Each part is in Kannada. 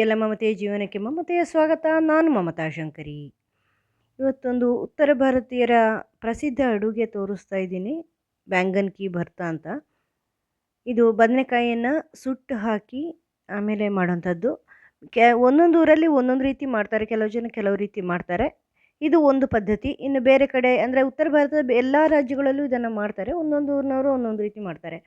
ನಿಮಗೆಲ್ಲ ಮಮತೆಯ ಜೀವನಕ್ಕೆ ಮಮತೆಯ ಸ್ವಾಗತ. ನಾನು ಮಮತಾ ಶಂಕರಿ. ಇವತ್ತೊಂದು ಉತ್ತರ ಭಾರತೀಯರ ಪ್ರಸಿದ್ಧ ಅಡುಗೆ ತೋರಿಸ್ತಾ ಇದ್ದೀನಿ. ಬ್ಯಾಂಗನ್ ಕಿ ಭರ್ತಾ ಅಂತ. ಇದು ಬದನೆಕಾಯಿಯನ್ನು ಸುಟ್ಟು ಹಾಕಿ ಆಮೇಲೆ ಮಾಡೋಂಥದ್ದು. ಕೆ, ಒಂದೊಂದು ಊರಲ್ಲಿ ಒಂದೊಂದು ರೀತಿ ಮಾಡ್ತಾರೆ. ಕೆಲವು ಜನ ಕೆಲವು ರೀತಿ ಮಾಡ್ತಾರೆ. ಇದು ಒಂದು ಪದ್ಧತಿ. ಇನ್ನು ಬೇರೆ ಕಡೆ, ಅಂದರೆ ಉತ್ತರ ಭಾರತದ ಎಲ್ಲ ರಾಜ್ಯಗಳಲ್ಲೂ ಇದನ್ನು ಮಾಡ್ತಾರೆ. ಒಂದೊಂದು ಊರಿನವರು ಒಂದೊಂದು ರೀತಿ ಮಾಡ್ತಾರೆ.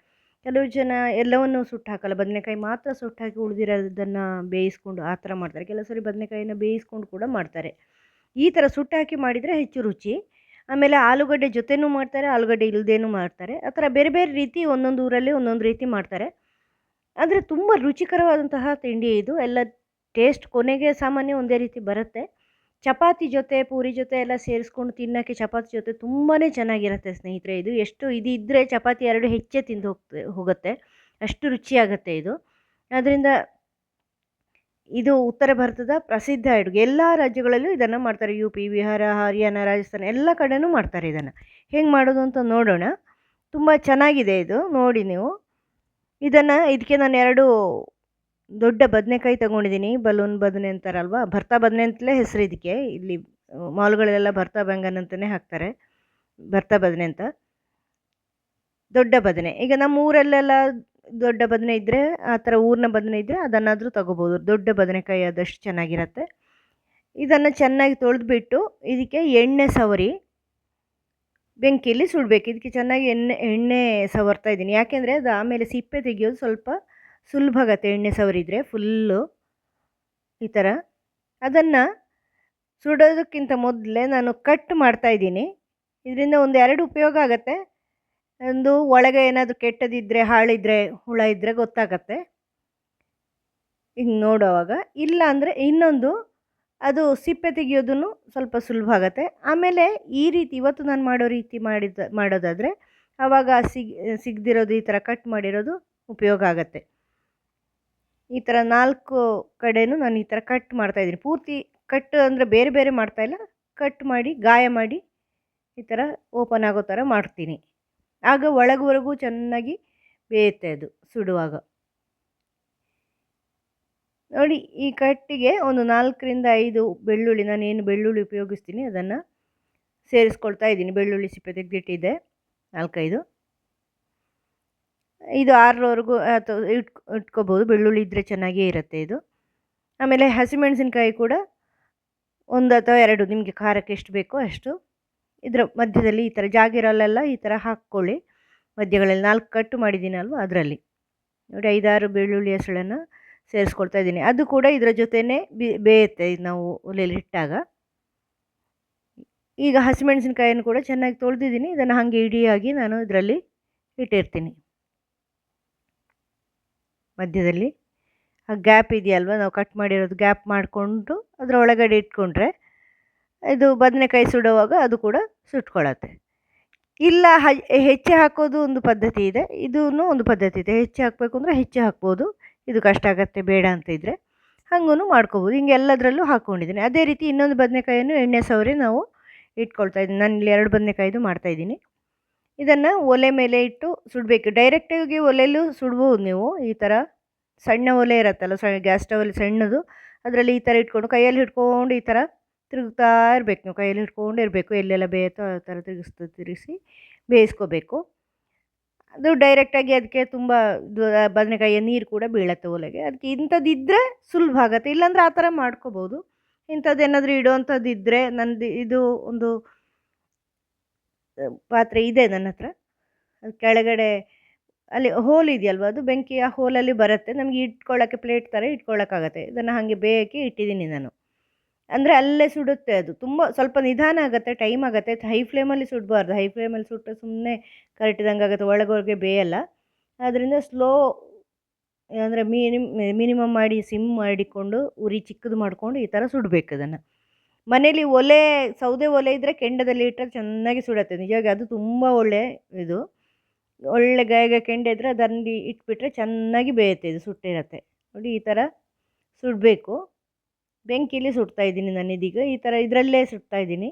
ಕೆಲವು ಜನ ಎಲ್ಲವನ್ನು ಸುಟ್ಟು ಹಾಕಲ್ಲ ಬದನೆಕಾಯಿ ಮಾತ್ರ ಸುಟ್ಟು ಹಾಕಿ ಉಳಿದಿರೋದನ್ನು ಬೇಯಿಸ್ಕೊಂಡು ಆ ಥರ ಮಾಡ್ತಾರೆ. ಕೆಲವು ಸರಿ ಬದನೆಕಾಯಿನ ಬೇಯಿಸ್ಕೊಂಡು ಕೂಡ ಮಾಡ್ತಾರೆ. ಈ ಥರ ಸುಟ್ಟು ಹಾಕಿ ಮಾಡಿದರೆ ಹೆಚ್ಚು ರುಚಿ. ಆಮೇಲೆ ಆಲೂಗಡ್ಡೆ ಜೊತೆನೂ ಮಾಡ್ತಾರೆ, ಆಲೂಗಡ್ಡೆ ಇಲ್ಲದೇನೂ ಮಾಡ್ತಾರೆ. ಆ ಥರ ಬೇರೆ ಬೇರೆ ರೀತಿ ಒಂದೊಂದು ಊರಲ್ಲಿ ಒಂದೊಂದು ರೀತಿ ಮಾಡ್ತಾರೆ. ಆದರೆ ತುಂಬ ರುಚಿಕರವಾದಂತಹ ತಿಂಡಿ ಇದು. ಎಲ್ಲ ಟೇಸ್ಟ್ ಕೊನೆಗೆ ಸಾಮಾನ್ಯ ಒಂದೇ ರೀತಿ ಬರುತ್ತೆ. ಚಪಾತಿ ಜೊತೆ, ಪೂರಿ ಜೊತೆ ಎಲ್ಲ ಸೇರಿಸ್ಕೊಂಡು ತಿನ್ನೋಕ್ಕೆ ಚಪಾತಿ ಜೊತೆ ತುಂಬಾ ಚೆನ್ನಾಗಿರುತ್ತೆ ಸ್ನೇಹಿತರೆ ಇದು. ಎಷ್ಟು ಇದು ಇದ್ದರೆ ಚಪಾತಿ ಎರಡು ಹೆಚ್ಚೇ ತಿಂದು ಹೋಗ್ತೆ, ಹೋಗುತ್ತೆ. ಅಷ್ಟು ರುಚಿಯಾಗುತ್ತೆ ಇದು. ಅದರಿಂದ ಇದು ಉತ್ತರ ಭಾರತದ ಪ್ರಸಿದ್ಧ ಅಡುಗೆ. ಎಲ್ಲ ರಾಜ್ಯಗಳಲ್ಲೂ ಇದನ್ನು ಮಾಡ್ತಾರೆ. ಯು ಪಿ, ಬಿಹಾರ, ಹರಿಯಾಣ, ರಾಜಸ್ಥಾನ ಎಲ್ಲ ಕಡೆನೂ ಮಾಡ್ತಾರೆ ಇದನ್ನು. ಹೆಂಗೆ ಮಾಡೋದು ಅಂತ ನೋಡೋಣ. ತುಂಬ ಚೆನ್ನಾಗಿದೆ ಇದು. ನೋಡಿ ನೀವು. ಇದನ್ನು, ಇದಕ್ಕೆ ನಾನು ಎರಡು ದೊಡ್ಡ ಬದನೆಕಾಯಿ ತಗೊಂಡಿದ್ದೀನಿ. ಬಲೂನ್ ಬದನೆ ಅಂತಾರಲ್ವ? ಭರ್ತಾ ಬದನೆ ಅಂತಲೇ ಹೆಸರು ಇದಕ್ಕೆ. ಇಲ್ಲಿ ಮಾಲ್ಗಳಲ್ಲೆಲ್ಲ ಭರ್ತಾ ಬೆಂಗನ್ ಅಂತಲೇ ಹಾಕ್ತಾರೆ. ಭರ್ತಾ ಬದನೆ ಅಂತ. ದೊಡ್ಡ ಬದನೆ. ಈಗ ನಮ್ಮ ಊರಲ್ಲೆಲ್ಲ ದೊಡ್ಡ ಬದನೆ ಇದ್ದರೆ ಆ ಥರ ಊರಿನ ಬದನೆ ಇದ್ದರೆ ಅದನ್ನಾದರೂ ತಗೋಬೋದು. ದೊಡ್ಡ ಬದನೆಕಾಯಿ ಆದಷ್ಟು ಚೆನ್ನಾಗಿರತ್ತೆ. ಇದನ್ನು ಚೆನ್ನಾಗಿ ತೊಳೆದುಬಿಟ್ಟು, ಇದಕ್ಕೆ ಎಣ್ಣೆ ಸವರಿ. ಬೆಂಕಿಯಲ್ಲಿ ಸುಡಬೇಕು. ಇದಕ್ಕೆ ಚೆನ್ನಾಗಿ ಎಣ್ಣೆ ಎಣ್ಣೆ ಸವರ್ತಾ ಇದ್ದೀನಿ. ಯಾಕೆಂದರೆ ಅದು ಆಮೇಲೆ ಸಿಪ್ಪೆ ತೆಗೆಯೋದು ಸ್ವಲ್ಪ ಸುಲಭ ಆಗುತ್ತೆ ಎಣ್ಣೆ ಸವರಿದ್ರೆ ಫುಲ್ಲು ಈ ಥರ ಅದನ್ನು ಸುಡೋದಕ್ಕಿಂತ ಮೊದಲೇ ನಾನು ಕಟ್ ಮಾಡ್ತಾಯಿದ್ದೀನಿ ಇದರಿಂದ ಒಂದು ಎರಡು ಉಪಯೋಗ ಆಗುತ್ತೆ. ಒಂದು ಒಳಗೆ ಏನಾದರೂ ಕೆಟ್ಟದಿದ್ದರೆ ಹಾಳಿದ್ರೆ, ಹುಳ ಇದ್ದರೆ ಗೊತ್ತಾಗತ್ತೆ. ಹಿಂಗೆ ನೋಡೋವಾಗ ಇಲ್ಲ ಅಂದರೆ ಇನ್ನೊಂದು ಅದು ಸಿಪ್ಪೆ ತೆಗೆಯೋದನ್ನು ಸ್ವಲ್ಪ ಸುಲಭ ಆಗುತ್ತೆ. ಆಮೇಲೆ ಈ ರೀತಿ ಇವತ್ತು ನಾನು ಮಾಡೋ ರೀತಿ ಮಾಡಿದ, ಮಾಡೋದಾದರೆ ಆವಾಗ ಸಿಗ್, ಸಿಗದಿರೋದು ಈ ಥರ ಕಟ್ ಮಾಡಿರೋದು ಉಪಯೋಗ ಆಗುತ್ತೆ. ಈ ಥರ ನಾಲ್ಕು ಕಡೆಯೂ ನಾನು ಈ ಥರ ಕಟ್ ಮಾಡ್ತಾಯಿದ್ದೀನಿ ಪೂರ್ತಿ ಕಟ್ ಅಂದರೆ ಬೇರೆ ಬೇರೆ ಮಾಡ್ತಾಯಿಲ್ಲ ಕಟ್ ಮಾಡಿ, ಗಾಯ ಮಾಡಿ ಈ ಥರ ಓಪನ್ ಆಗೋ ಥರ ಮಾಡ್ತೀನಿ. ಆಗ ಒಳಗವರೆಗೂ ಚೆನ್ನಾಗಿ ಬೇಯುತ್ತೆ ಅದು ಸುಡುವಾಗ. ನೋಡಿ, ಈ ಕಟ್ಟಿಗೆ ಒಂದು ನಾಲ್ಕರಿಂದ ಐದು ಬೆಳ್ಳುಳ್ಳಿ, ನಾನು ಏನು ಬೆಳ್ಳುಳ್ಳಿ ಉಪಯೋಗಿಸ್ತೀನಿ, ಅದನ್ನು ಸೇರಿಸ್ಕೊಳ್ತಾ ಇದ್ದೀನಿ. ಬೆಳ್ಳುಳ್ಳಿ ಸಿಪ್ಪೆ ತೆಗೆದಿಟ್ಟಿದ್ದೆ ನಾಲ್ಕೈದು. ಇದು ಆರರವರೆಗೂ ಅಥವಾ ಇಟ್ಕೊ, ಇಟ್ಕೋಬೋದು. ಬೆಳ್ಳುಳ್ಳಿ ಇದ್ದರೆ ಚೆನ್ನಾಗೇ ಇರುತ್ತೆ ಇದು. ಆಮೇಲೆ ಹಸಿಮೆಣಸಿನ್ಕಾಯಿ ಕೂಡ ಒಂದು ಅಥವಾ ಎರಡು, ನಿಮಗೆ ಖಾರಕ್ಕೆ ಎಷ್ಟು ಬೇಕೋ ಅಷ್ಟು. ಇದರ ಮಧ್ಯದಲ್ಲಿ ಈ ಥರ ಜಾಗಿರಲ್ಲೆಲ್ಲ ಈ ಥರ ಹಾಕ್ಕೊಳ್ಳಿ. ಮಧ್ಯಗಳಲ್ಲಿ ನಾಲ್ಕು ಕಟ್ಟು ಮಾಡಿದ್ದೀನಲ್ವ ಅದರಲ್ಲಿ. ನೋಡಿ, ಐದಾರು ಬೆಳ್ಳುಳ್ಳಿ ಹೆಸಳನ್ನು ಸೇರಿಸ್ಕೊಳ್ತಾ ಇದ್ದೀನಿ. ಅದು ಕೂಡ ಇದರ ಜೊತೆನೇ ಬಿ, ಬೇಯುತ್ತೆ ನಾವು ಒಲೆಯಲ್ಲಿ ಇಟ್ಟಾಗ. ಈಗ ಹಸಿಮೆಣಸಿನ್ಕಾಯನ್ನು ಕೂಡ ಚೆನ್ನಾಗಿ ತೊಳೆದಿದ್ದೀನಿ. ಇದನ್ನು ಹಾಗೆ ಇಡಿಯಾಗಿ ನಾನು ಇದರಲ್ಲಿ ಇಟ್ಟಿರ್ತೀನಿ. ಮಧ್ಯದಲ್ಲಿ. ಆ ಗ್ಯಾಪ್ ಇದೆಯಲ್ವ? ನಾವು ಕಟ್ ಮಾಡಿರೋದು ಗ್ಯಾಪ್ ಮಾಡಿಕೊಂಡು ಅದರ ಒಳಗಡೆ ಇಟ್ಕೊಂಡ್ರೆ ಇದು ಬದನೆಕಾಯಿ ಸುಡುವಾಗ ಅದು ಕೂಡ ಸುಟ್ಕೊಳ್ಳುತ್ತೆ ಇಲ್ಲ ಹೆಚ್ಚೆ ಹಾಕೋದು ಒಂದು ಪದ್ಧತಿ ಇದೆ. ಇದೂ ಒಂದು ಪದ್ಧತಿ ಇದೆ. ಹೆಚ್ಚು ಹಾಕಬೇಕು ಅಂದರೆ ಹೆಚ್ಚು ಹಾಕ್ಬೋದು. ಇದು ಕಷ್ಟ ಆಗುತ್ತೆ, ಬೇಡ ಅಂತ ಇದ್ದರೆ ಹಂಗೂ ಮಾಡ್ಕೋಬೋದು. ಹಿಂಗೆ ಎಲ್ಲದರಲ್ಲೂ ಹಾಕ್ಕೊಂಡಿದ್ದೀನಿ ಅದೇ ರೀತಿ ಇನ್ನೊಂದು ಬದನೆಕಾಯನ್ನು ಎಣ್ಣೆ ಸವರಿ ನಾವು ಇಟ್ಕೊಳ್ತಾ ಇದ್ದೀನಿ ನಾನು ಇಲ್ಲಿ ಎರಡು ಬದನೆಕಾಯಿದು ಮಾಡ್ತಾಯಿದ್ದೀನಿ ಇದನ್ನು ಒಲೆ ಮೇಲೆ ಇಟ್ಟು ಸುಡಬೇಕು. ಡೈರೆಕ್ಟಾಗಿ ಒಲೆಯಲ್ಲೂ ಸುಡ್ಬೋದು ನೀವು, ಈ ಥರ ಸಣ್ಣ ಒಲೆ ಇರುತ್ತಲ್ಲ ಸ ಗ್ಯಾಸ್ ಸ್ಟವಲ್ಲಿ ಸಣ್ಣದು, ಅದರಲ್ಲಿ ಈ ಥರ ಇಟ್ಕೊಂಡು ಕೈಯಲ್ಲಿ ಹಿಡ್ಕೊಂಡು ಈ ಥರ ತಿರುಗ್ತಾ ಇರಬೇಕು ನೀವು. ಕೈಯಲ್ಲಿ ಹಿಡ್ಕೊಂಡು ಇರಬೇಕು ಎಲ್ಲೆಲ್ಲ ಬೇಯತ್ತೋ ಆ ಥರ ತಿರುಗಿಸ್ತಾ ತಿರುಗಿಸಿ ಬೇಯಿಸ್ಕೋಬೇಕು. ಅದು ಡೈರೆಕ್ಟಾಗಿ ಅದಕ್ಕೆ ತುಂಬ ಬದನೆಕಾಯಿಯ ನೀರು ಕೂಡ ಬೀಳತ್ತೆ ಒಲೆಗೆ. ಅದಕ್ಕೆ ಇಂಥದ್ದಿದ್ದರೆ ಸುಲಭ ಆಗುತ್ತೆ. ಇಲ್ಲಾಂದರೆ ಆ ಥರ ಮಾಡ್ಕೋಬೋದು. ಇಂಥದ್ದೇನಾದರೂ ಇಡುವಂಥದ್ದು ಇದ್ದರೆ ನಂದು ಇದು ಒಂದು ಪಾತ್ರೆ ಇದೆ ನನ್ನ ಹತ್ರ. ಅದು ಕೆಳಗಡೆ ಅಲ್ಲಿ ಹೋಲ್ ಇದೆಯಲ್ವ, ಅದು ಬೆಂಕಿ ಆ ಹೋಲಲ್ಲಿ ಬರುತ್ತೆ. ನಮಗೆ ಇಟ್ಕೊಳ್ಳೋಕ್ಕೆ ಪ್ಲೇಟ್ ಥರ ಇಟ್ಕೊಳ್ಳೋಕ್ಕಾಗತ್ತೆ. ಇದನ್ನು ಹಾಗೆ ಬೇಯಕ್ಕೆ ಇಟ್ಟಿದ್ದೀನಿ ನಾನು. ಅಂದರೆ ಅಲ್ಲೇ ಸುಡುತ್ತೆ ಅದು. ತುಂಬ ಸ್ವಲ್ಪ ನಿಧಾನ ಆಗುತ್ತೆ, ಟೈಮ್ ಆಗುತ್ತೆ. ಹೈ ಫ್ಲೇಮಲ್ಲಿ ಸುಡಬಾರ್ದು. ಹೈ ಫ್ಲೇಮಲ್ಲಿ ಸುಟ್ಟರೆ ಸುಮ್ಮನೆ ಕರಟಿದಂಗೆ ಆಗುತ್ತೆ. ಒಳಗೊಳಗೆ ಬೇಯಲ್ಲ. ಆದ್ದರಿಂದ ಸ್ಲೋ, ಅಂದರೆ ಮಿನಿಮ್, ಮಿನಿಮಮ್ ಮಾಡಿ, ಸಿಮ್ ಮಾಡಿಕೊಂಡು, ಉರಿ ಚಿಕ್ಕದು ಮಾಡಿಕೊಂಡು ಈ ಥರ ಸುಡಬೇಕು ಅದನ್ನು ಮನೇಲಿ ಒಲೆ, ಸೌದೆ ಒಲೆ ಇದ್ದರೆ ಕೆಂಡದಲ್ಲಿ ಇಟ್ಟರೆ ಚೆನ್ನಾಗಿ ಸುಡುತ್ತೆ. ನಿಜವಾಗಿ ಅದು ತುಂಬ ಒಳ್ಳೆ ಇದು. ಒಳ್ಳೆ ಗಾಯಗ ಕೆಂಡ ಇದ್ದರೆ ಅದರಲ್ಲಿ ಇಟ್ಬಿಟ್ರೆ ಚೆನ್ನಾಗಿ ಬೇಯುತ್ತೆ ಇದು ಸುಟ್ಟಿರತ್ತೆ. ನೋಡಿ ಈ ಥರ ಸುಡಬೇಕು. ಬೆಂಕಿಲಿ ಸುಡ್ತಾ ಇದ್ದೀನಿ ನಾನು ಇದೀಗ ಈ ಥರ ಇದರಲ್ಲೇ ಸುಡ್ತಾ ಇದ್ದೀನಿ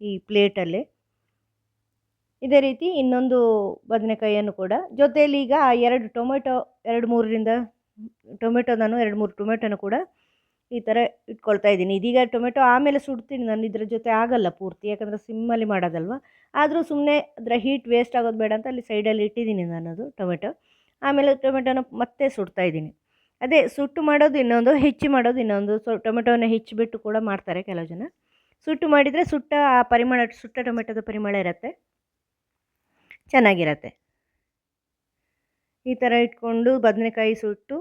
ಈ ಪ್ಲೇಟಲ್ಲಿ. ಇದೇ ರೀತಿ ಇನ್ನೊಂದು ಬದನೆಕಾಯಿಯನ್ನು ಕೂಡ. ಜೊತೆಯಲ್ಲಿ ಈಗ ಎರಡು ಟೊಮೆಟೊ, ಎರಡು ಮೂರರಿಂದ ಟೊಮೆಟೊ ನಾನು, ಎರಡು ಮೂರು ಟೊಮೆಟೊನ ಕೂಡ ಈ ಥರ ಇಟ್ಕೊಳ್ತಾ ಇದ್ದೀನಿ. ಇದೀಗ ಟೊಮೆಟೊ ಆಮೇಲೆ ಸುಡ್ತೀನಿ. ನಾನು ಇದ್ರ ಜೊತೆ ಆಗಲ್ಲ ಪೂರ್ತಿ. ಯಾಕಂದರೆ ಸಿಮ್ಮಲ್ಲಿ ಮಾಡೋದಲ್ವ? ಆದರೂ ಸುಮ್ಮನೆ ಅದರ ಹೀಟ್ ವೇಸ್ಟ್ ಆಗೋದು ಬೇಡ ಅಂತ ಅಲ್ಲಿ ಸೈಡಲ್ಲಿ ಇಟ್ಟಿದ್ದೀನಿ ನಾನು ಅದು ಟೊಮೆಟೊ. ಆಮೇಲೆ ಟೊಮೆಟೊನ ಮತ್ತೆ ಸುಡ್ತಾ ಇದ್ದೀನಿ. ಅದೇ ಸುಟ್ಟು ಮಾಡೋದು ಇನ್ನೊಂದು, ಹೆಚ್ಚಿ ಮಾಡೋದು ಇನ್ನೊಂದು. ಸೊ, ಟೊಮೆಟೊನ ಹೆಚ್ಚಿಬಿಟ್ಟು ಕೂಡ ಮಾಡ್ತಾರೆ ಕೆಲವು ಜನ. ಸುಟ್ಟು ಮಾಡಿದರೆ ಸುಟ್ಟ ಆ ಪರಿಮಳ, ಸುಟ್ಟ ಟೊಮೆಟೊದ ಪರಿಮಳ ಇರುತ್ತೆ. ಚೆನ್ನಾಗಿರತ್ತೆ. ಈ ಥರ ಇಟ್ಕೊಂಡು ಬದನೆಕಾಯಿ ಸುಟ್ಟು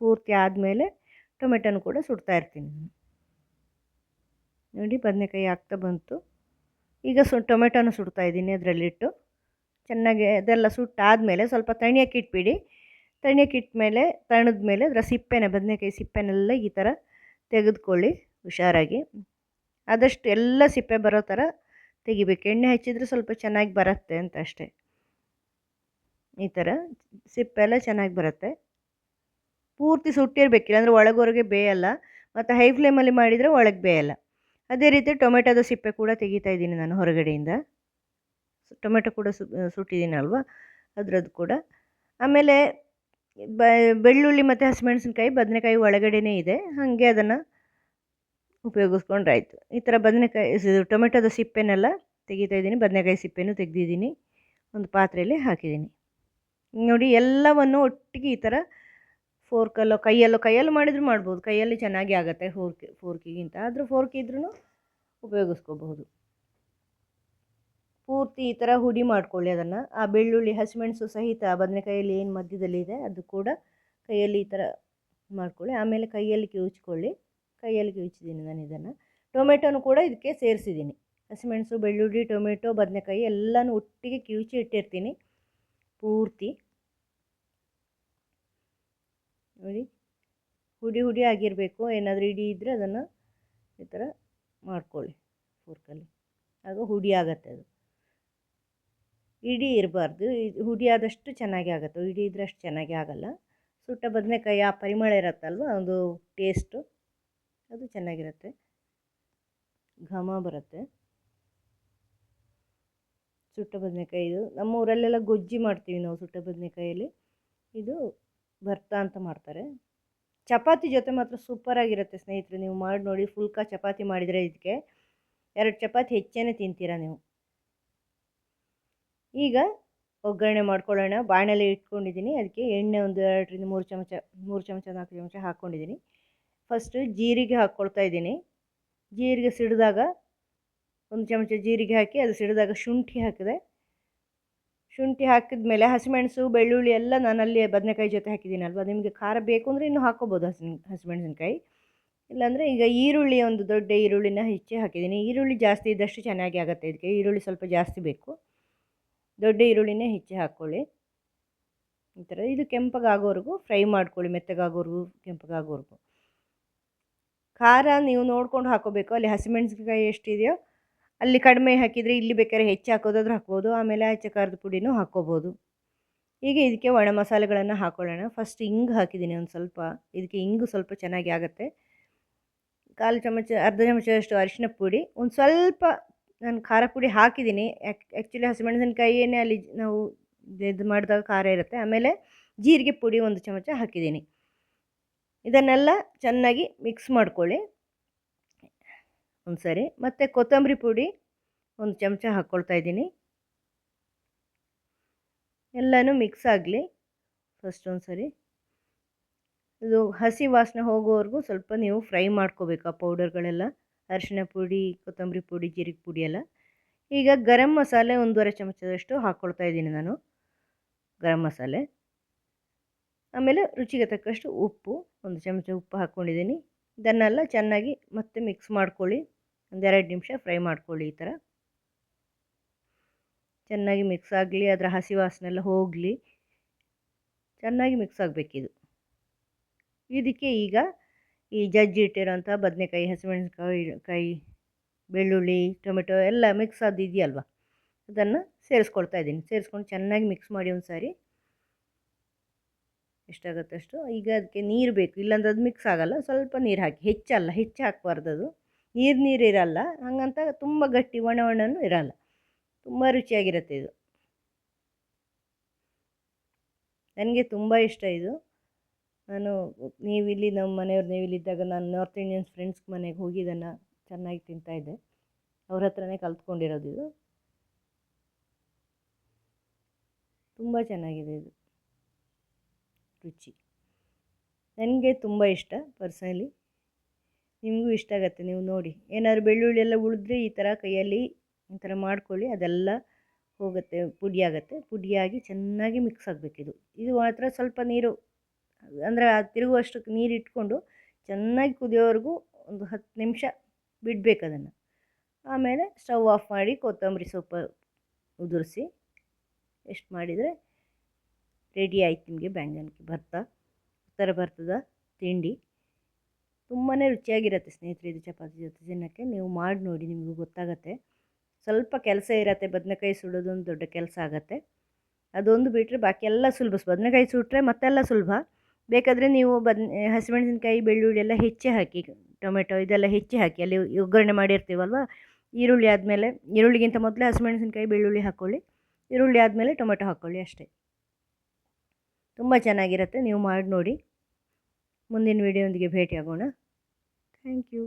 ಪೂರ್ತಿ ಆದಮೇಲೆ ಟೊಮೆಟೊನು ಕೂಡ ಸುಡ್ತಾ ಇರ್ತೀನಿ ನೋಡಿ ಬದನೆಕಾಯಿ ಆಗ್ತಾ ಬಂತು. ಈಗ ಸು ಟೊಮೆಟೋನು ಸುಡ್ತಾ ಇದ್ದೀನಿ ಅದರಲ್ಲಿಟ್ಟು. ಚೆನ್ನಾಗಿ ಅದೆಲ್ಲ ಸುಟ್ಟಾದಮೇಲೆ ಸ್ವಲ್ಪ ತಣಿಯಕ್ಕೆ ಇಟ್ಬಿಡಿ. ತಣಿಯಕ್ಕೆ ಇಟ್ಮೇಲೆ ತಣದ ಮೇಲೆ ಅದರ ಸಿಪ್ಪೆನೇ, ಬದನೆಕಾಯಿ ಸಿಪ್ಪೆನೆಲ್ಲ ಈ ಥರ ತೆಗೆದುಕೊಳ್ಳಿ ಹುಷಾರಾಗಿ. ಆದಷ್ಟು ಎಲ್ಲ ಸಿಪ್ಪೆ ಬರೋ ಥರ ತೆಗಿಬೇಕು. ಎಣ್ಣೆ ಹಚ್ಚಿದ್ರೆ ಸ್ವಲ್ಪ ಚೆನ್ನಾಗಿ ಬರುತ್ತೆ ಅಂತ ಅಷ್ಟೇ. ಈ ಥರ ಸಿಪ್ಪೆ ಎಲ್ಲ ಚೆನ್ನಾಗಿ ಬರುತ್ತೆ. ಪೂರ್ತಿ ಸುಟ್ಟಿರಬೇಕಿಲ್ಲ ಅಂದರೆ ಒಳಗೊರಗೆ ಬೇಯಲ್ಲ. ಮತ್ತು ಹೈ ಫ್ಲೇಮಲ್ಲಿ ಮಾಡಿದರೆ ಒಳಗೆ ಬೇಯಲ್ಲ. ಅದೇ ರೀತಿ ಟೊಮೆಟೊದ ಸಿಪ್ಪೆ ಕೂಡ ತೆಗಿತಾ ಇದ್ದೀನಿ ನಾನು ಹೊರಗಡೆಯಿಂದ. ಟೊಮೆಟೊ ಕೂಡ ಸು ಸುಟ್ಟಿದ್ದೀನಲ್ವ? ಅದರದ್ದು ಕೂಡ. ಆಮೇಲೆ ಬ, ಬೆಳ್ಳುಳ್ಳಿ ಮತ್ತು ಹಸಿಮೆಣಸಿನ್ಕಾಯಿ, ಬದನೆಕಾಯಿ ಒಳಗಡೆನೇ ಇದೆ. ಹಾಗೆ ಅದನ್ನು ಉಪಯೋಗಿಸ್ಕೊಂಡ್ರಾಯ್ತು. ಈ ಥರ ಬದನೆಕಾಯಿ ಟೊಮೆಟೊದ ಸಿಪ್ಪೆನೆಲ್ಲ ತೆಗಿತಾ ಇದ್ದೀನಿ. ಬದನೆಕಾಯಿ ಸಿಪ್ಪೆನೂ ತೆಗೆದಿದ್ದೀನಿ. ಒಂದು ಪಾತ್ರೆಯಲ್ಲಿ ಹಾಕಿದ್ದೀನಿ. ನೋಡಿ ಎಲ್ಲವನ್ನು ಒಟ್ಟಿಗೆ ಈ ಥರ ಫೋರ್ಕಲ್ಲೋ, ಕೈಯಲ್ಲೋ, ಕೈಯಲ್ಲಿ ಮಾಡಿದರೂ ಮಾಡ್ಬೋದು. ಕೈಯಲ್ಲಿ ಚೆನ್ನಾಗಿ ಆಗುತ್ತೆ ಫೋರ್ಕ್, ಫೋರ್ಕಿಗಿಂತ. ಆದರೂ ಫೋರ್ಕ್ ಇದ್ರೂ ಉಪಯೋಗಿಸ್ಕೋಬಹುದು. ಪೂರ್ತಿ ಈ ಥರ ಹುಡಿ ಮಾಡ್ಕೊಳ್ಳಿ ಅದನ್ನು. ಆ ಬೆಳ್ಳುಳ್ಳಿ, ಹಸಿಮೆಣಸು ಸಹಿತ ಬದನೆಕಾಯಲ್ಲಿ ಏನು ಮಧ್ಯದಲ್ಲಿ ಇದೆ, ಅದು ಕೂಡ ಕೈಯಲ್ಲಿ ಈ ಥರ ಮಾಡ್ಕೊಳ್ಳಿ. ಆಮೇಲೆ ಕೈಯಲ್ಲಿ ಕಿವುಚ್ಕೊಳ್ಳಿ. ಕೈಯಲ್ಲಿ ಕಿವುಚಿದ್ದೀನಿ ನಾನು ಇದನ್ನು. ಟೊಮೆಟೊನು ಕೂಡ ಇದಕ್ಕೆ ಸೇರಿಸಿದ್ದೀನಿ. ಹಸಿಮೆಣಸು, ಬೆಳ್ಳುಳ್ಳಿ, ಟೊಮೆಟೊ, ಬದನೆಕಾಯಿ ಎಲ್ಲನೂ ಒಟ್ಟಿಗೆ ಕಿವುಚಿ ಇಟ್ಟಿರ್ತೀನಿ. ಪೂರ್ತಿ. ನೋಡಿ. ಹುಡಿ ಹುಡಿ ಆಗಿರಬೇಕು. ಏನಾದರೂ ಇಡೀ ಇದ್ದರೆ ಅದನ್ನು ಈ ಥರ ಮಾಡ್ಕೊಳ್ಳಿ ಫೋರ್ಕಲ್ಲಿ. ಆಗ ಹುಡಿ ಆಗತ್ತೆ ಅದು. ಇಡೀ ಇರಬಾರ್ದು. ಹುಡಿ ಆದಷ್ಟು ಚೆನ್ನಾಗಿ ಆಗುತ್ತೆ. ಇಡಿ ಇದ್ರೆ ಅಷ್ಟು ಚೆನ್ನಾಗಿ ಆಗಲ್ಲ. ಸುಟ್ಟ ಬದನೆಕಾಯಿ ಆ ಪರಿಮಳ ಇರುತ್ತಲ್ವ? ಒಂದು ಟೇಸ್ಟು ಅದು ಚೆನ್ನಾಗಿರುತ್ತೆ. ಘಮ ಬರುತ್ತೆ. ಸುಟ್ಟ ಬದನೆಕಾಯಿ ಇದು. ನಮ್ಮ ಊರಲ್ಲೆಲ್ಲ ಗೊಜ್ಜಿ ಮಾಡ್ತೀವಿ ನಾವು ಸುಟ್ಟ ಬದನೆಕಾಯಲ್ಲಿ ಇದು ಭರ್ತ ಅಂತ ಮಾಡ್ತಾರೆ. ಚಪಾತಿ ಜೊತೆ ಮಾತ್ರ ಸೂಪರಾಗಿರುತ್ತೆ ಸ್ನೇಹಿತರೆ, ನೀವು ಮಾಡಿ ನೋಡಿ ಫುಲ್ಕ ಚಪಾತಿ ಮಾಡಿದರೆ ಇದಕ್ಕೆ ಎರಡು ಚಪಾತಿ ಹೆಚ್ಚೇ ತಿಂತೀರಾ ನೀವು. ಈಗ ಒಗ್ಗರಣೆ ಮಾಡ್ಕೊಳ್ಳೋಣ. ಬಾಣಲೆ ಇಟ್ಕೊಂಡಿದ್ದೀನಿ. ಅದಕ್ಕೆ ಎಣ್ಣೆ ಒಂದು ಎರಡರಿಂದ ಮೂರು ಚಮಚ ಮೂರು ಚಮಚ, ನಾಲ್ಕು ಚಮಚ ಹಾಕ್ಕೊಂಡಿದ್ದೀನಿ. ಫಸ್ಟು ಜೀರಿಗೆ ಹಾಕ್ಕೊಳ್ತಾ ಇದ್ದೀನಿ. ಜೀರಿಗೆ ಸಿಡಿದಾಗ ಒಂದು ಚಮಚ ಜೀರಿಗೆ ಹಾಕಿ, ಅದು ಸಿಡಿದಾಗ ಶುಂಠಿ ಹಾಕಿದೆ ಶುಂಠಿ ಹಾಕಿದ ಮೇಲೆ ಹಸಿಮೆಣಸು, ಬೆಳ್ಳುಳ್ಳಿ ಎಲ್ಲ ನಾನು ಅಲ್ಲಿ ಬದನೆಕಾಯಿ ಜೊತೆ ಹಾಕಿದ್ದೀನಲ್ವ? ನಿಮಗೆ ಖಾರ ಬೇಕು ಅಂದರೆ ಇನ್ನೂ ಹಾಕೋಬೋದು ಹಸಿ ಹಸಿಮೆಣಸಿನ್ಕಾಯಿ. ಇಲ್ಲಾಂದರೆ ಈಗ ಈರುಳ್ಳಿ ಒಂದು ದೊಡ್ಡ ಈರುಳ್ಳಿನ ಹೆಚ್ಚಿ ಹಾಕಿದ್ದೀನಿ. ಈರುಳ್ಳಿ ಜಾಸ್ತಿ ಇದ್ದಷ್ಟು ಚೆನ್ನಾಗಿ ಆಗುತ್ತೆ ಇದಕ್ಕೆ. ಈರುಳ್ಳಿ ಸ್ವಲ್ಪ ಜಾಸ್ತಿ ಬೇಕು. ದೊಡ್ಡ ಈರುಳ್ಳಿನೇ ಹೆಚ್ಚಿ ಹಾಕ್ಕೊಳ್ಳಿ. ಈ ಥರ ಇದು ಕೆಂಪಗಾಗೋವರೆಗೂ ಫ್ರೈ ಮಾಡ್ಕೊಳ್ಳಿ, ಮೆತ್ತಗಾಗೋವರೆಗೂ ಕೆಂಪಗಾಗೋವರೆಗೂ. ಖಾರ ನೀವು ನೋಡ್ಕೊಂಡು ಹಾಕೋಬೇಕು ಅಲ್ಲಿ ಹಸಿಮೆಣಸಿನ್ಕಾಯಿ ಎಷ್ಟಿದೆಯೋ ಅಲ್ಲಿ ಕಡಿಮೆ ಹಾಕಿದರೆ ಇಲ್ಲಿ ಬೇಕಾದ್ರೆ ಹೆಚ್ಚು ಹಾಕೋದಾದ್ರೂ ಹಾಕ್ಬೋದು. ಆಮೇಲೆ ಆಚೆ ಖಾರದ ಪುಡಿನೂ ಹಾಕ್ಕೋಬೋದು. ಈಗ ಇದಕ್ಕೆ ಒಣ ಮಸಾಲೆಗಳನ್ನು ಹಾಕ್ಕೊಳ್ಳೋಣ ಫಸ್ಟ್ ಇಂಗು ಹಾಕಿದ್ದೀನಿ ಒಂದು ಸ್ವಲ್ಪ. ಇದಕ್ಕೆ ಇಂಗು ಸ್ವಲ್ಪ ಚೆನ್ನಾಗಿ ಆಗುತ್ತೆ. ಕಾಲು ಚಮಚ, ಅರ್ಧ ಚಮಚದಷ್ಟು ಅರಿಶಿನ ಪುಡಿ. ಒಂದು ಸ್ವಲ್ಪ ನಾನು ಖಾರ ಪುಡಿ ಹಾಕಿದ್ದೀನಿ. ಆ್ಯಕ್ಚುಲಿ ಹಸಿಮೆಣಸಿನ್ಕಾಯಿಯೇ ಅಲ್ಲಿ ನಾವು ಇದು ಮಾಡಿದಾಗ ಖಾರ ಇರುತ್ತೆ. ಆಮೇಲೆ ಜೀರಿಗೆ ಪುಡಿ ಒಂದು ಚಮಚ ಹಾಕಿದ್ದೀನಿ. ಇದನ್ನೆಲ್ಲ ಚೆನ್ನಾಗಿ ಮಿಕ್ಸ್ ಮಾಡ್ಕೊಳ್ಳಿ. ಒಂದು ಸರಿ. ಮತ್ತು ಕೊತ್ತಂಬರಿ ಪುಡಿ ಒಂದು ಚಮಚ ಹಾಕ್ಕೊಳ್ತಾ ಇದ್ದೀನಿ. ಎಲ್ಲನೂ ಮಿಕ್ಸ್ ಆಗಲಿ ಫಸ್ಟ್ ಒಂದು ಸರಿ. ಇದು ಹಸಿ ವಾಸನೆ ಹೋಗೋವರೆಗೂ ಸ್ವಲ್ಪ ನೀವು ಫ್ರೈ ಮಾಡ್ಕೋಬೇಕು ಆ ಪೌಡರ್ಗಳೆಲ್ಲ. ಅರಿಶಿನ ಪುಡಿ, ಕೊತ್ತಂಬರಿ ಪುಡಿ, ಜೀರಿಗೆ ಪುಡಿ ಎಲ್ಲ. ಈಗ ಗರಂ ಮಸಾಲೆ ಒಂದೂವರೆ ಚಮಚದಷ್ಟು ಹಾಕ್ಕೊಳ್ತಾ ಇದ್ದೀನಿ ನಾನು. ಗರಂ ಮಸಾಲೆ. ಆಮೇಲೆ ರುಚಿಗೆ ತಕ್ಕಷ್ಟು ಉಪ್ಪು, ಒಂದು ಚಮಚ ಉಪ್ಪು ಹಾಕ್ಕೊಂಡಿದ್ದೀನಿ ಇದನ್ನೆಲ್ಲ ಚೆನ್ನಾಗಿ ಮತ್ತೆ ಮಿಕ್ಸ್ ಮಾಡ್ಕೊಳ್ಳಿ. ಒಂದೆರಡು ನಿಮಿಷ ಫ್ರೈ ಮಾಡ್ಕೊಳ್ಳಿ ಈ ಥರ. ಚೆನ್ನಾಗಿ ಮಿಕ್ಸ್ ಆಗಲಿ, ಅದರ ಹಸಿ ವಾಸನೆ ಎಲ್ಲ ಹೋಗಲಿ. ಚೆನ್ನಾಗಿ ಮಿಕ್ಸ್ ಆಗಬೇಕಿದು ಇದಕ್ಕೆ ಈಗ ಈ ಜಜ್ಜಿ ಇಟ್ಟಿರೋಂಥ ಬದನೆಕಾಯಿ, ಹಸಿಮೆಣಸಿನ್ಕಾಯಿ ಕಾಯಿ ಬೆಳ್ಳುಳ್ಳಿ, ಟೊಮೆಟೊ ಎಲ್ಲ ಮಿಕ್ಸ್ ಅದು ಇದೆಯಲ್ವ? ಅದನ್ನು ಸೇರಿಸ್ಕೊಳ್ತಾ ಇದ್ದೀನಿ. ಸೇರಿಸ್ಕೊಂಡು ಚೆನ್ನಾಗಿ ಮಿಕ್ಸ್ ಮಾಡಿ ಒಂದು ಸಾರಿ ಎಷ್ಟಾಗುತ್ತೆ ಅಷ್ಟು ಈಗ ಅದಕ್ಕೆ ನೀರು ಬೇಕು. ಇಲ್ಲಾಂದ್ರೆ ಅದು ಮಿಕ್ಸ್ ಆಗಲ್ಲ. ಸ್ವಲ್ಪ ನೀರು ಹಾಕಿ. ಹೆಚ್ಚಲ್ಲ. ಹೆಚ್ಚು ಹಾಕಬಾರ್ದು ಅದು. ನೀರು ನೀರು ಇರಲ್ಲ. ಹಾಗಂತ ತುಂಬ ಗಟ್ಟಿ ಒಣ ಒಣನೂ ಇರಲ್ಲ. ತುಂಬ ರುಚಿಯಾಗಿರುತ್ತೆ ಇದು. ನನಗೆ ತುಂಬ ಇಷ್ಟ ಇದು. ನಾನು ನೀವಿಲ್ಲಿ ನಮ್ಮ ಮನೆಯವ್ರು ನೀವಿಲ್ಲಿದ್ದಾಗ ನಾನು ನಾರ್ತ್ ಇಂಡಿಯನ್ಸ್ ಫ್ರೆಂಡ್ಸ್ ಮನೆಗೆ ಹೋಗಿ ಇದನ್ನು ಚೆನ್ನಾಗಿ ತಿಂತಾಯಿದ್ದೆ ಅವ್ರ ಹತ್ರನೇ ಕಲ್ತ್ಕೊಂಡಿರೋದು ಇದು. ತುಂಬ ಚೆನ್ನಾಗಿದೆ ಇದು. ರುಚಿ. ನನಗೆ ತುಂಬ ಇಷ್ಟ ಪರ್ಸನಲಿ. ನಿಮಗೂ ಇಷ್ಟ ಆಗುತ್ತೆ ನೀವು ನೋಡಿ. ಏನಾದ್ರು ಬೆಳ್ಳುಳ್ಳಿ ಎಲ್ಲ ಉಳಿದ್ರೆ ಈ ಥರ ಕೈಯಲ್ಲಿ ಈ ಥರ ಮಾಡ್ಕೊಳ್ಳಿ, ಅದೆಲ್ಲ ಹೋಗುತ್ತೆ, ಪುಡಿ ಆಗುತ್ತೆ. ಪುಡಿಯಾಗಿ ಚೆನ್ನಾಗಿ ಮಿಕ್ಸ್ ಆಗಬೇಕು ಇದು. ಇದು ಮಾತ್ರ ಸ್ವಲ್ಪ ನೀರು, ಅಂದರೆ ಅದು ತಿರುಗುವಷ್ಟಕ್ಕೆ ನೀರು ಇಟ್ಕೊಂಡು ಚೆನ್ನಾಗಿ ಕುದಿಯೋವರೆಗೂ ಒಂದು ಹತ್ತು ನಿಮಿಷ ಬಿಡಬೇಕು ಅದನ್ನು. ಆಮೇಲೆ ಸ್ಟವ್ ಆಫ್ ಮಾಡಿ ಕೊತ್ತಂಬರಿ ಸೊಪ್ಪು ಉದುರಿಸಿ ಎಷ್ಟು ಮಾಡಿದರೆ ರೆಡಿ ಆಯ್ತು ನಿಮಗೆ ಬ್ಯಾಂಗನ್ಗೆ. ಭರ್ತ ಉತ್ತರ ಭಾರತದ ತಿಂಡಿ. ತುಂಬಾ ರುಚಿಯಾಗಿರುತ್ತೆ ಸ್ನೇಹಿತರೆ ಇದು ಚಪಾತಿ ಜೊತೆ ತಿನ್ನೋಕ್ಕೆ. ನೀವು ಮಾಡಿ ನೋಡಿ, ನಿಮಗೂ ಗೊತ್ತಾಗತ್ತೆ. ಸ್ವಲ್ಪ ಕೆಲಸ ಇರತ್ತೆ, ಬದನೆಕಾಯಿ ಸುಡೋದು ಒಂದು ದೊಡ್ಡ ಕೆಲಸ ಆಗುತ್ತೆ. ಅದೊಂದು ಬಿಟ್ಟರೆ ಬಾಕಿ ಎಲ್ಲ ಸುಲಭ. ಬದನೆಕಾಯಿ ಸುಟ್ಟರೆ ಮತ್ತೆಲ್ಲ ಸುಲಭ. ಬೇಕಾದರೆ ನೀವು ಬದ್ನೆ ಹಸಿಮೆಣಸಿನ್ಕಾಯಿ, ಬೆಳ್ಳುಳ್ಳಿ ಎಲ್ಲ ಹೆಚ್ಚೆ ಹಾಕಿ, ಟೊಮೆಟೊ ಇದೆಲ್ಲ ಹೆಚ್ಚಿ ಹಾಕಿ, ಅಲ್ಲಿ ಒಗ್ಗರಣೆ ಮಾಡಿರ್ತೀವಲ್ವ? ಈರುಳ್ಳಿ ಆದಮೇಲೆ, ಈರುಳ್ಳಿಗಿಂತ ಮೊದಲೇ ಹಸಿಮೆಣಸಿನ್ಕಾಯಿ, ಬೆಳ್ಳುಳ್ಳಿ ಹಾಕ್ಕೊಳ್ಳಿ ಈರುಳ್ಳಿ ಆದಮೇಲೆ ಟೊಮೆಟೊ ಹಾಕ್ಕೊಳ್ಳಿ ಅಷ್ಟೇ. ತುಂಬ ಚೆನ್ನಾಗಿರುತ್ತೆ. ನೀವು ಮಾಡಿ ನೋಡಿ. ಮುಂದಿನ ವೀಡಿಯೋದೊಂದಿಗೆ ಭೇಟಿಯಾಗೋಣ. Thank you